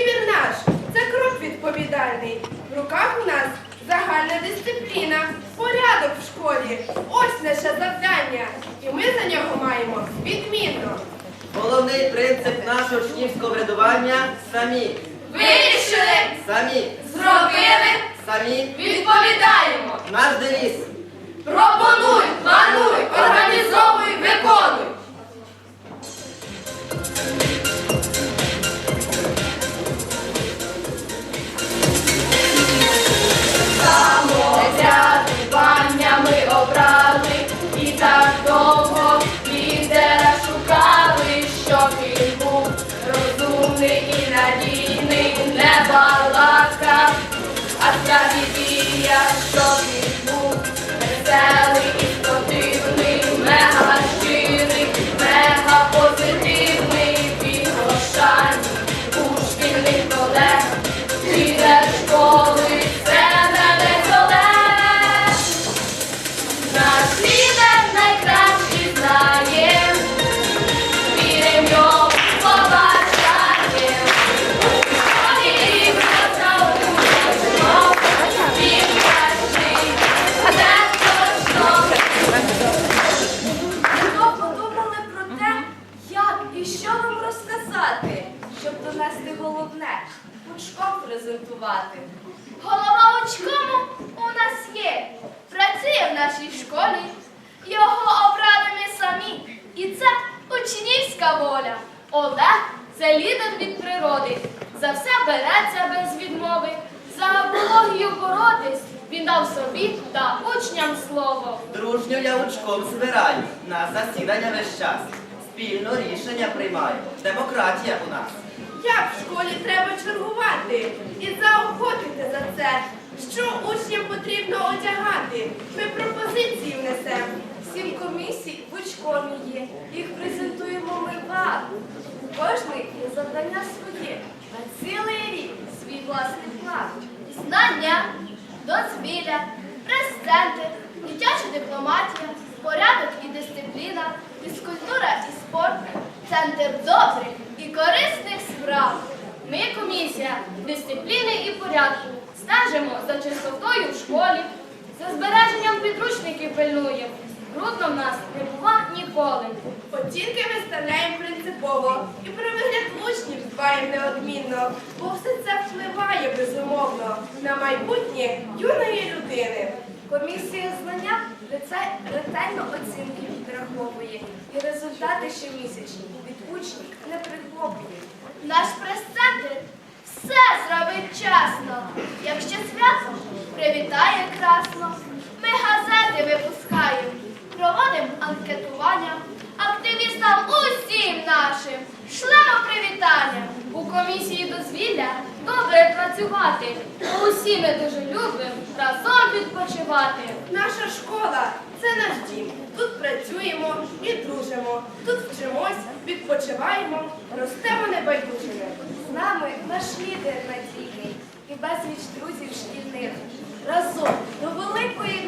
Вибір наш, це крок відповідальний. В руках у нас загальна дисципліна, порядок в школі. Ось наше завдання. І ми за нього маємо відмінно. Головний принцип нашого учнівського врядування самі. Вирішили, Самі. зробили, Самі. відповідаємо. Наш девіз. Пропонуй, плануй, організовуй, виконуй. Розумний і надійний, презентувати. Голова учкому у нас є, працює в нашій школі. Його обрали ми самі. І це учнівська воля. Олег це лідер від природи. За все береться без відмови. За екологію боротись він дав собі та учням слово. Дружньо я учком збираю. На засідання весь час. Спільно рішення приймаю. Демократія у нас. Як в школі треба чергувати і заохотити за це, що учням потрібно одягати. Ми пропозиції внесемо. Сім комісій в учкомі є, їх презентуємо ми вам. У кожної є завдання своє, на цілий рік свій власний план. Знання, дозвілля, прес-центр, дитяча дипломатія, порядок і дисципліна, фізкультура і спорт, центр добрих і корисних справ. Ми комісія дисципліни і порядку. Стежимо за чистотою в школі, за збереженням підручників пильнуємо. Брудно в нас не бува ніколи. Оцінки виставляємо принципово і про вигляд учнів дбаємо неодмінно, бо все це впливає безумовно на майбутнє юної людини. Комісія знання ретельно оцінки підраховує і результати щомісячні від учнів працювати. Усі ми дуже любимо разом відпочивати. Наша школа це наш дім. Тут працюємо і дружимо. Тут вчимось, відпочиваємо, ростемо небайдужими. З нами наш лідер надійний і безліч друзів шкільних. Разом до великої